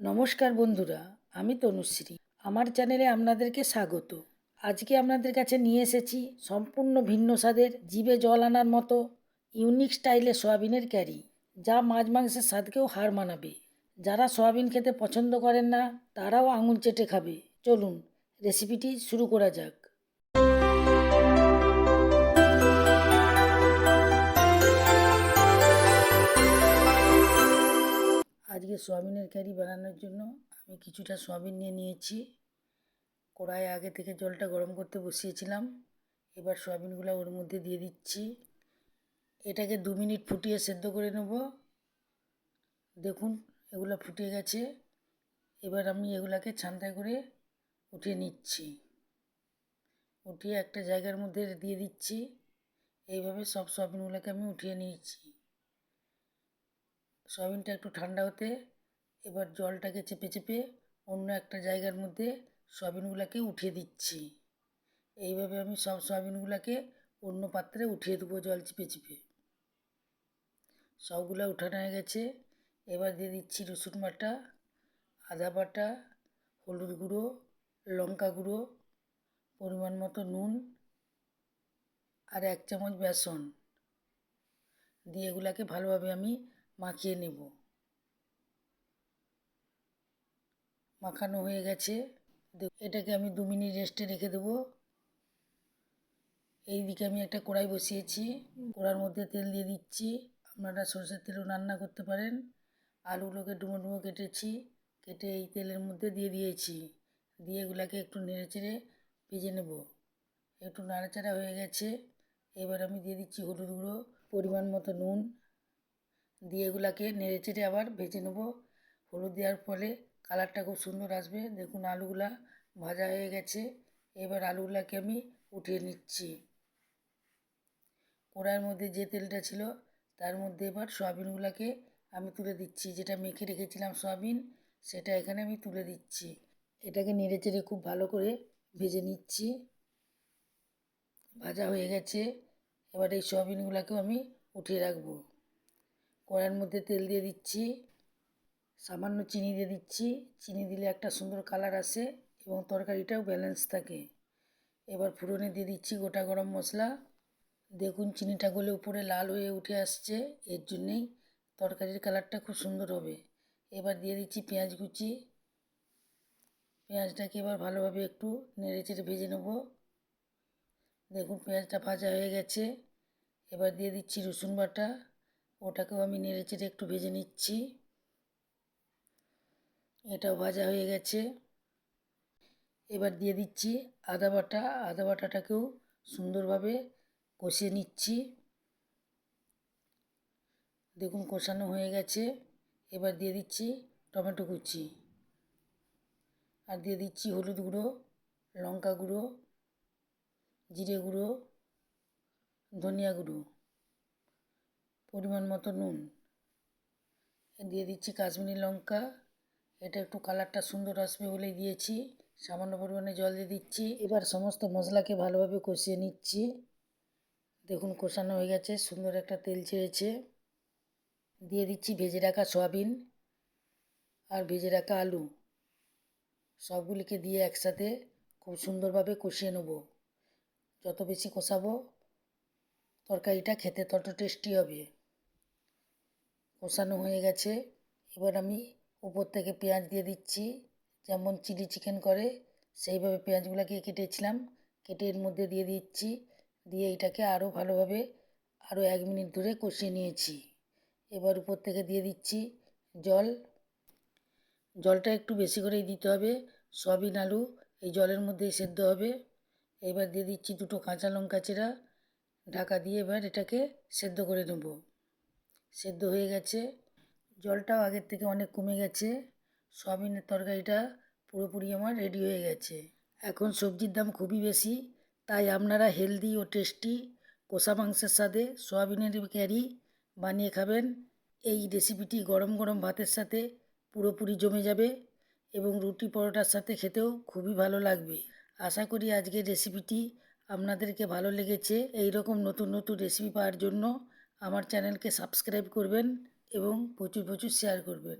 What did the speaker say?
নমস্কার বন্ধুরা, আমি তনুশ্রী। আমার চ্যানেলে আপনাদেরকে স্বাগত। আজকে আপনাদের কাছে নিয়ে এসেছি সম্পূর্ণ ভিন্ন স্বাদের জিভে জল আনার মতো ইউনিক স্টাইলে সয়াবিনের ক্যারি, যা মাছ মাংসের স্বাদকেও হার মানাবে। যারা সয়াবিন খেতে পছন্দ করেন না, তারাও আঙুল চেটে খাবে। চলুন, রেসিপিটি শুরু করা যাক। আজকে সোয়াবিনের কারি বানানোর জন্য আমি কিছুটা সোয়াবিন নিয়ে নিয়েছি। কড়াই আগে থেকে জলটা গরম করতে বসিয়েছিলাম। এবার সোয়াবিনগুলো ওর মধ্যে দিয়ে দিচ্ছি। এটাকে দু মিনিট ফুটিয়ে সেদ্ধ করে নেব। দেখুন, এগুলো ফুটে গেছে। এবার আমি এগুলাকে ছান্তায় করে উঠিয়ে নিচ্ছি। উঠিয়ে একটা জায়গার মধ্যে দিয়ে দিচ্ছি। এইভাবে সব সোয়াবিনগুলোকে আমি উঠিয়ে নিয়েছি। সয়াবিনটা একটু ঠান্ডা হতে এবার জলটাকে চেপে চেপে অন্য একটা জায়গার মধ্যে সয়াবিনগুলোকে উঠিয়ে দিচ্ছি। এইভাবে আমি সব সয়াবিনগুলোকে অন্য পাত্রে উঠিয়ে দেবো জল চিপে চিপে। সবগুলো উঠানো হয়ে গেছে। এবার দিয়ে দিচ্ছি রসুন বাটা, আদা বাটা, হলুদ গুঁড়ো, লঙ্কা গুঁড়ো, পরিমাণ মতো নুন আর এক চামচ বেসন। দিয়ে এগুলাকে ভালোভাবে আমি মাখিয়ে নেব। মাখানো হয়ে গেছে। এটাকে আমি দু মিনিট রেস্টে রেখে দেবো। এই দিকে আমি একটা কড়াই বসিয়েছি। কড়ার মধ্যে তেল দিয়ে দিচ্ছি। আপনারা সরষের তেলও রান্না করতে পারেন। আলুগুলোকে ডুমো ডুমো কেটেছি। কেটে এই তেলের মধ্যে দিয়ে দিয়েছি। দিয়ে এগুলাকে একটু নেড়ে চেড়ে ভেজে নেব। একটু নাড়াচাড়া হয়ে গেছে। এবার আমি দিয়ে দিচ্ছি হলুদ গুঁড়ো, পরিমাণ মতো নুন দিয়ে এগুলাকে নেড়ে চেড়ে আবার ভেজে নেব। হলুদ দেওয়ার ফলে কালারটা খুব সুন্দর আসবে। দেখুন আলুগুলা ভাজা হয়ে গেছে। এবার আলুগুলাকে আমি উঠিয়ে নিচ্ছি। কড়াইয়ের মধ্যে যে তেলটা ছিল, তার মধ্যে এবার সয়াবিনগুলোকে আমি তুলে দিচ্ছি। যেটা মেখে রেখেছিলাম সয়াবিন, সেটা এখানে আমি তুলে দিচ্ছি। এটাকে নেড়ে চেড়ে খুব ভালো করে ভেজে নিচ্ছি। ভাজা হয়ে গেছে। এবার এই সয়াবিনগুলোকেও আমি উঠিয়ে রাখব। কড়াইয়ের মধ্যে তেল দিয়ে দিচ্ছি, সামান্য চিনি দিয়ে দিচ্ছি। চিনি দিলে একটা সুন্দর কালার আসে এবং তরকারিটাও ব্যালেন্স থাকে। এবার ফুরনে দিয়ে দিচ্ছি গোটা গরম মশলা। দেখুন চিনিটা গলে উপরে লাল হয়ে উঠে আসছে, এর জন্যেই তরকারির কালারটা খুব সুন্দর হবে। এবার দিয়ে দিচ্ছি পেঁয়াজ কুচি। পেঁয়াজটাকে এবার ভালোভাবে একটু নেড়ে চেড়ে ভেজে নেব। দেখুন পেঁয়াজটা ভাজা হয়ে গেছে। এবার দিয়ে দিচ্ছি রসুন বাটা। ওটাকেও আমি নেড়ে চেড়ে একটু ভেজে নিচ্ছি। এটাও ভাজা হয়ে গেছে। এবার দিয়ে দিচ্ছি আদা বাটা। আদা বাটাটাকেও সুন্দরভাবে কষিয়ে নিচ্ছি। দেখুন, কষানো হয়ে গেছে। এবার দিয়ে দিচ্ছি টমেটো কুচি। আর দিয়ে দিচ্ছি হলুদ গুঁড়ো, লঙ্কা গুঁড়ো, জিরে গুঁড়ো, ধনিয়া গুঁড়ো। পরিমাণ মতো নুন। দিয়ে দিচ্ছি কাশ্মীরি লঙ্কা। এটা একটু কালারটা সুন্দর আসবে বলেই দিয়েছি। সামান্য পরিমাণে জল দিয়ে দিচ্ছি। এবার সমস্ত মশলাকে ভালোভাবে কষিয়ে নিচ্ছি। দেখুন, কষানো হয়ে গেছে। সুন্দর একটা তেল ছেড়েছে। দিয়ে দিচ্ছি ভেজে রাখা সয়াবিন আর ভেজে রাখা আলু। সবগুলিকে দিয়ে একসাথে খুব সুন্দরভাবে কষিয়ে নেব। যত বেশি কষাবো, তরকারিটা খেতে তত টেস্টি হবে। কষানো হয়ে গেছে। এবার আমি উপর থেকে পেঁয়াজ দিয়ে দিচ্ছি। যেমন চিলি চিকেন করে, সেইভাবে পেঁয়াজগুলোকে কেটেছিলাম। কেটে এর মধ্যে দিয়ে দিচ্ছি। দিয়ে এটাকে আরও ভালোভাবে আরও এক মিনিট ধরে কষিয়ে নিয়েছি। এবার উপর থেকে দিয়ে দিচ্ছি জল। জলটা একটু বেশি করেই দিতে হবে। সয়াবিন আলু এই জলের মধ্যেই সেদ্ধ হবে। এবার দিয়ে দিচ্ছি দুটো কাঁচা লঙ্কা চেরা। ঢাকা দিয়ে এবার এটাকে সেদ্ধ করে নেব। সেদ্ধ হয়ে গেছে। জলটাও আগের থেকে অনেক কমে গেছে। সয়াবিনের তরকারিটা পুরোপুরি আমার রেডি হয়ে গেছে। এখন সবজির দাম খুবই বেশি, তাই আপনারা হেলদি ও টেস্টি কষা মাংসের সাথে সয়াবিনের ক্যারি বানিয়ে খাবেন। এই রেসিপিটি গরম গরম ভাতের সাথে পুরোপুরি জমে যাবে এবং রুটি পরোটার সাথে খেতেও খুবই ভালো লাগবে। আশা করি আজকের রেসিপিটি আপনাদেরকে ভালো লেগেছে। এই রকম নতুন নতুন রেসিপি পাওয়ার জন্য আমার চ্যানেলকে সাবস্ক্রাইব করবেন এবং প্রচুর প্রচুর শেয়ার করবেন।